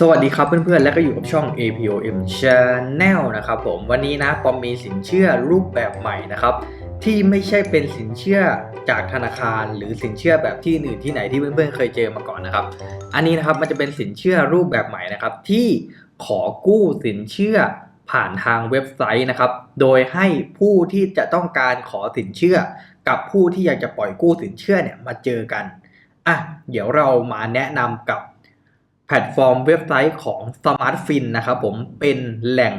สวัสดีครับเพื่อนๆ และก็อยู่กับช่อง APOM Channel นะครับผมวันนี้นะปอมมีสินเชื่อรูปแบบใหม่นะครับ ที่ไม่ใช่เป็นสินเชื่อจากธนาคารหรือสินเชื่อแบบที่อื่นที่ไหนที่เพื่อนๆ เคยเจอมาก่อนนะครับ อันนี้นะครับมันจะเป็นสินเชื่อรูปแบบใหม่นะครับ ที่ขอกู้สินเชื่อผ่านทางเว็บไซต์นะครับ โดยให้ผู้ที่จะต้องการขอสินเชื่อ กับผู้ที่อยากจะปล่อยกู้สินเชื่อเนี่ยมาเจอกันอะเดี๋ยวเรามาแนะนำกับ แพลตฟอร์มเว็บไซต์ของ Smart Fin นะครับผมเป็นแหล่ง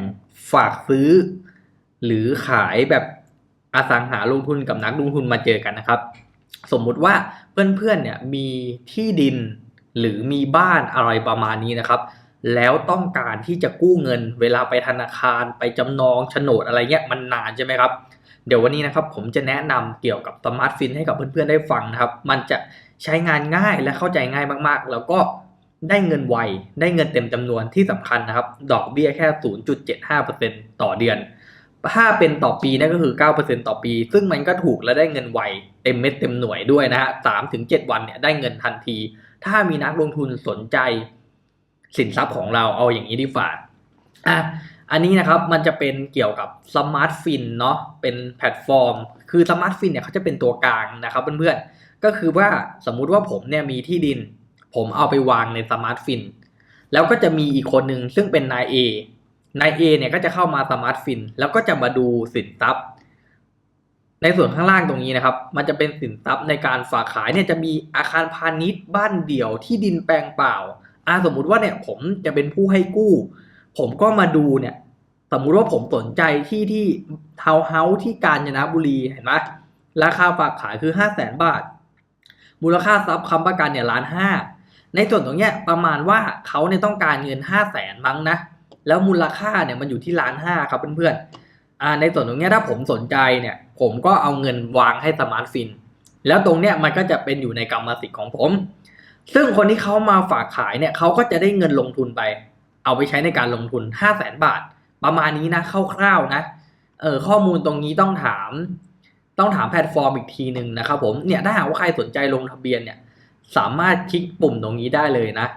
ฝากซื้อ หรือขายแบบอสังหาลงทุนกับนักลงทุนมาเจอกันนะครับ สมมุติว่าเพื่อนๆเนี่ยมีที่ดินหรือมีบ้านอะไรประมาณนี้นะครับ แล้วต้องการที่จะกู้เงินเวลาไปธนาคารไปจำนองโฉนดอะไรเงี้ยมันนานใช่ไหมครับ เดี๋ยววันนี้นะครับผมจะแนะนำเกี่ยวกับ Smart Fin ให้กับเพื่อนๆได้ฟังนะครับ มันจะใช้งานง่ายและเข้าใจง่ายมากๆ แล้วก็ ได้เงินไว ได้เงินเต็มจำนวนที่สำคัญนะครับ ดอกเบี้ยแค่ 0.75%ต่อเดือน ถ้าเป็นต่อปีนั่นก็คือ 9%ต่อปี ซึ่งมันก็ถูกและได้เงินไว เต็มเม็ดเต็มหน่วยด้วยนะฮะ3-7 วันเนี่ยได้เงินทันที ถ้ามีนักลงทุนสนใจสินทรัพย์ของเราเอาอย่างนี้ดีฝ่าอะอันนี้นะครับมันจะเป็นเกี่ยวกับ Smart Fin เนาะเป็นแพลตฟอร์ม คือ Smart Fin เนี่ยเขาจะเป็นตัวกลางนะครับเพื่อนๆก็คือว่าสมมุติว่าผมเนี่ยมีที่ดิน ผมเอาไปวางใน Smart Fin แล้วก็จะมีอีกคนหนึ่งซึ่งเป็นนาย A นาย A เนี่ยก็จะเข้ามา Smart Fin แล้วก็จะมาดูสินทรัพย์ ในส่วนข้างล่างตรงนี้นะครับ มันจะเป็นสินทรัพย์ในการฝากขายเนี่ยจะมีอาคารพาณิชย์บ้านเดี่ยวที่ดินแปลงเปล่าอ่าสมมุติว่าเนี่ยผมจะเป็นผู้ให้กู้ ผมก็มาดูเนี่ยสมมุติว่าผมสนใจที่ที่ทาวน์เฮาส์ที่กาญจนบุรีเห็นไหมราคาฝากขายคือห้าแสนบาท มูลค่าทรัพย์ค้ำประกันเนี่ยล้านห้า ในส่วนตรงเนี้ยประมาณว่าเขาเนี่ยต้องการเงินห้าแสนมั้งนะ แล้วมูลค่าเนี่ยมันอยู่ที่ล้านห้าครับเพื่อนๆอ่าในส่วนตรงเนี้ยถ้าผมสนใจเนี่ยผมก็เอาเงินวางให้สมาร์ทฟิน แล้วตรงเนี้ยมันก็จะเป็นอยู่ในกรรมสิทธิ์ของผม ซึ่งคนที่เขามาฝากขายเนี่ยเขาก็จะได้เงินลงทุนไป เอาไปใช้ในการลงทุนห้าแสนบาท ประมาณนี้นะคร่าวๆนะเออข้อมูลตรงนี้ต้องถาม ต้องถามแพลตฟอร์มอีกทีหนึ่งนะครับผมเนี่ยถ้าหากว่าใครสนใจลงทะเบียนเนี่ย สามารถคลิกปุ่มตรงนี้ได้เลยนะ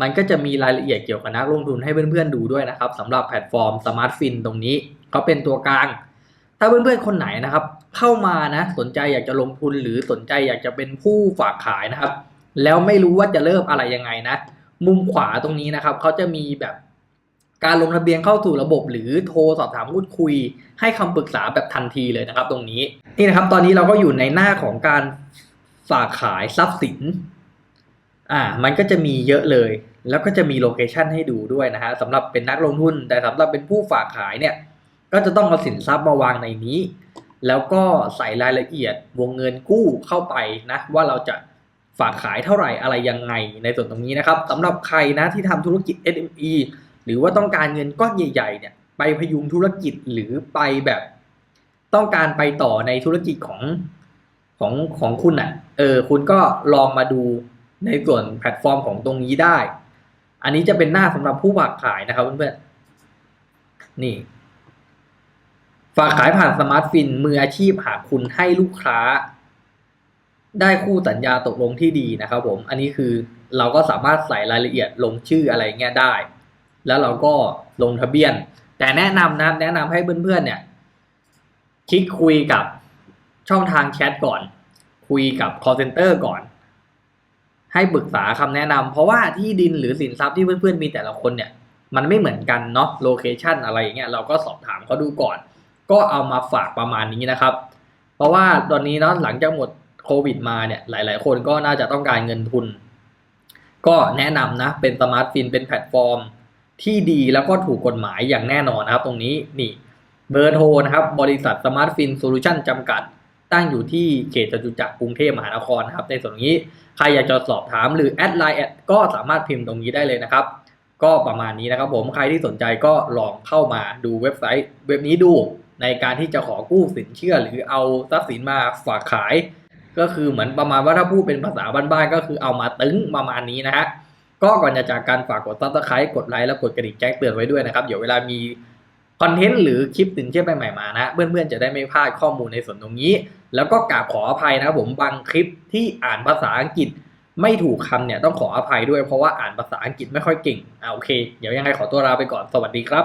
มันก็จะมีรายละเอียดเกี่ยวกับนักลงทุนให้เพื่อนๆดูด้วยนะครับสำหรับแพลตฟอร์ม Smart Fin ตรงนี้เขาเป็นตัวกลาง ถ้าเพื่อนๆคนไหนนะครับ เข้ามานะสนใจอยากจะลงทุนหรือสนใจอยากจะเป็นผู้ฝากขายนะครับ แล้วไม่รู้ว่าจะเริ่มอะไรยังไงนะ มุมขวาตรงนี้นะครับเขาจะมีแบบการลงทะเบียนเข้าสู่ระบบหรือโทรสอบถามพูดคุย ให้คำปรึกษาแบบทันทีเลยนะครับ ตรงนี้นี่นะครับ ตอนนี้เราก็อยู่ในหน้าของการ ฝากขายทรัพย์สิน อ่า มันก็จะมีเยอะเลย แล้วก็จะมีโลเคชันให้ดูด้วยนะฮะสำหรับเป็นนักลงทุน แต่สำหรับเป็นผู้ฝากขายเนี่ย ก็จะต้องเอาสินทรัพย์มาวางในนี้ แล้วก็ใส่รายละเอียดวงเงินกู้เข้าไปนะ ว่าเราจะฝากขายเท่าไหร่อะไรยังไงในส่วนตรงนี้นะครับสำหรับใครนะที่ทำธุรกิจ SME หรือว่าต้องการเงินก้อนใหญ่ๆเนี่ยไปพยุงธุรกิจหรือไปแบบ ต้องการไปต่อในธุรกิจของ ของของคุณอะ เออ คุณก็ลองมาดูในส่วนแพลตฟอร์มของตรงนี้ได้ อันนี้จะเป็นหน้าสำหรับผู้ฝากขายนะครับเพื่อนๆ นี่ ฝากขายผ่านสมาร์ทฟินมืออาชีพหากคุณให้ลูกค้า ได้คู่สัญญาตกลงที่ดีนะครับผม อันนี้คือเราก็สามารถใส่รายละเอียดลงชื่ออะไรเงี้ยได้ แล้วเราก็ลงทะเบียน แต่แนะนำนะครับแนะนำให้เพื่อนๆเนี่ย คลิกคุยกับ ช่องทางแชทก่อน คุยกับ call center ก่อน ให้ปรึกษาคำแนะนำเพราะว่าที่ดินหรือสินทรัพย์ที่เพื่อนๆมีแต่ละคนเนี่ย มันไม่เหมือนกันเนาะโลเคชันอะไรอย่างเงี้ยเราก็สอบถามเขาดูก่อน ก็เอามาฝากประมาณนี้นะครับ เพราะว่าตอนนี้เนาะหลังจากหมดโควิดมาเนี่ยหลาย ๆ คนก็น่าจะต้องการเงินทุน ก็แนะนำนะเป็นสมาร์ทฟินเป็นแพลตฟอร์มที่ดีแล้วก็ถูกกฎหมายอย่างแน่นอนนะครับ ตรงนี้นี่เบอร์โทรนะครับ บริษัทสมาร์ทฟินโซลูชันจำกัด ตั้งอยู่ที่เขตจตุจักรกรุงเทพมหานครนะครับ ในส่วนนี้ใครอยากจะสอบถามหรือแอดไลน์แอดก็สามารถพิมพ์ตรงนี้ได้เลยนะครับ ก็ประมาณนี้นะครับ ผมใครที่สนใจก็ลองเข้ามาดูเว็บไซต์เว็บนี้ดูในการที่จะขอกู้สินเชื่อหรือเอาทรัพย์สินมาฝากขาย ก็คือเหมือนประมาณว่าถ้าพูดเป็นภาษาบ้านๆก็คือเอามาตึงประมาณนี้นะฮะก็ก่อนจะจากการฝากกดซับสไครต์กดไลค์แล้วกดกระดิ่งแจ้งเตือนไว้ด้วยนะครับ เดี๋ยวเวลามี คอนเทนต์หรือคลิปสินเชื่อใหม่ๆมานะเพื่อนๆจะได้ไม่พลาดข้อมูลในส่วนตรงนี้ แล้วก็กราบขออภัยนะครับผมบางคลิปที่อ่านภาษาอังกฤษไม่ถูกคำเนี่ยต้องขออภัยด้วยเพราะว่าอ่านภาษาอังกฤษไม่ค่อยเก่งอ่าโอเค เดี๋ยวยังไงขอตัวลาไปก่อนสวัสดีครับ